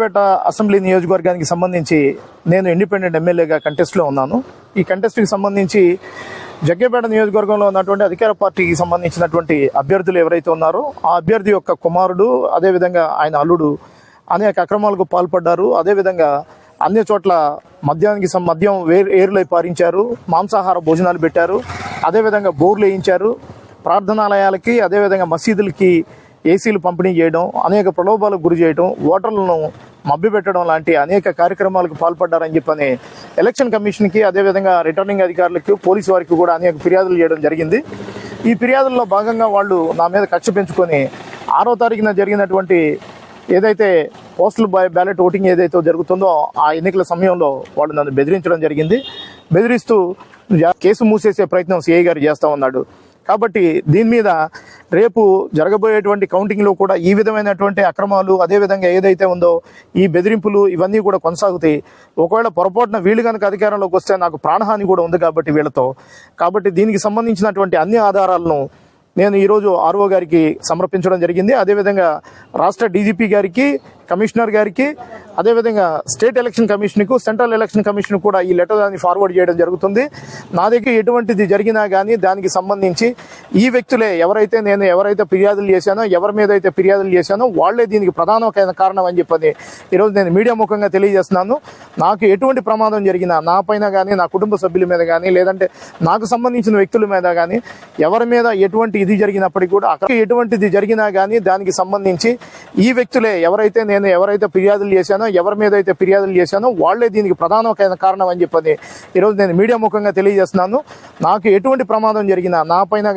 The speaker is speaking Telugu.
పేట అసెంబ్లీ నియోజకవర్గానికి సంబంధించి నేను ఇండిపెండెంట్ ఎమ్మెల్యేగా కంటెస్ట్లో ఉన్నాను. ఈ కంటెస్ట్కి సంబంధించి జగ్గేపేట నియోజకవర్గంలో ఉన్నటువంటి అధికార పార్టీకి సంబంధించినటువంటి అభ్యర్థులు ఎవరైతే ఉన్నారో ఆ అభ్యర్థి యొక్క కుమారుడు అదేవిధంగా ఆయన అల్లుడు అనేక అక్రమాలకు పాల్పడ్డారు. అదేవిధంగా అన్ని చోట్ల మద్యానికి మద్యం వేరు ఏరులై పారించారు. మాంసాహార భోజనాలు పెట్టారు. అదేవిధంగా బోర్లు వేయించారు. ప్రార్థనాలయాలకి అదేవిధంగా మసీదులకి ఏసీలు పంపిణీ చేయడం అనేక ప్రలోభాలకు గురి చేయడం ఓటర్లను మభ్యపెట్టడం లాంటి అనేక కార్యక్రమాలకు పాల్పడ్డారని చెప్పని ఎలక్షన్ కమిషన్కి అదేవిధంగా రిటర్నింగ్ అధికారులకు పోలీసు వారికి కూడా అనేక ఫిర్యాదులు చేయడం జరిగింది. ఈ ఫిర్యాదుల్లో భాగంగా వాళ్ళు నా మీద కక్ష పెంచుకొని ఆరో తారీఖున జరిగినటువంటి ఏదైతే పోస్టల్ బ్యాలెట్ ఓటింగ్ ఏదైతే జరుగుతుందో ఆ ఎన్నికల సమయంలో వాళ్ళు నన్ను బెదిరించడం జరిగింది. బెదిరిస్తూ కేసు మూసేసే ప్రయత్నం సిఐ గారు చేస్తా ఉన్నాడు. కాబట్టి దీని మీద రేపు జరగబోయేటువంటి కౌంటింగ్లో కూడా ఈ విధమైనటువంటి అక్రమాలు అదేవిధంగా ఏదైతే ఉందో ఈ బెదిరింపులు ఇవన్నీ కూడా కొనసాగుతాయి. ఒకవేళ పొరపాటున వీళ్ళు కనుక అధికారంలోకి వస్తే నాకు ప్రాణహాని కూడా ఉంది కాబట్టి వీళ్ళతో. కాబట్టి దీనికి సంబంధించినటువంటి అన్ని ఆధారాలను నేను ఈరోజు ఆర్ఓ గారికి సమర్పించడం జరిగింది. అదేవిధంగా రాష్ట్ర డీజీపీ గారికి కమిషనర్ గారికి అదేవిధంగా స్టేట్ ఎలక్షన్ కమిషన్కు సెంట్రల్ ఎలక్షన్ కమిషన్ కూడా ఈ లెటర్ దాన్ని ఫార్వర్డ్ చేయడం జరుగుతుంది. నా దగ్గర ఎటువంటిది జరిగినా కానీ దానికి సంబంధించి ఈ వ్యక్తులే ఎవరైతే నేను ఎవరైతే ఫిర్యాదులు చేశానో ఎవరి మీద అయితే ఫిర్యాదులు చేశానో వాళ్ళే దీనికి ప్రధానమైన కారణం అని చెప్పని ఈరోజు నేను మీడియా ముఖంగా తెలియజేస్తున్నాను. నాకు ఎటువంటి ప్రమాదం జరిగినా నా పైన కానీ నా కుటుంబ సభ్యుల మీద కానీ లేదంటే నాకు సంబంధించిన వ్యక్తుల మీద కానీ ఎవరి మీద ఎటువంటి ఇది జరిగినప్పటికీ కూడా అక్కడ ఎటువంటిది జరిగినా కానీ దానికి సంబంధించి ఈ వ్యక్తులే ఎవరైతే నేను ఎవరైతే ఫిర్యాదులు చేశానో ఎవరి మీద అయితే ఫిర్యాదులు చేశానో వాళ్ళే దీనికి ప్రధానమైన కారణం అని చెప్పని ఈరోజు నేను మీడియా ముఖంగా తెలియజేస్తున్నాను. నాకు ఎటువంటి ప్రమాదం జరిగినా నా పైన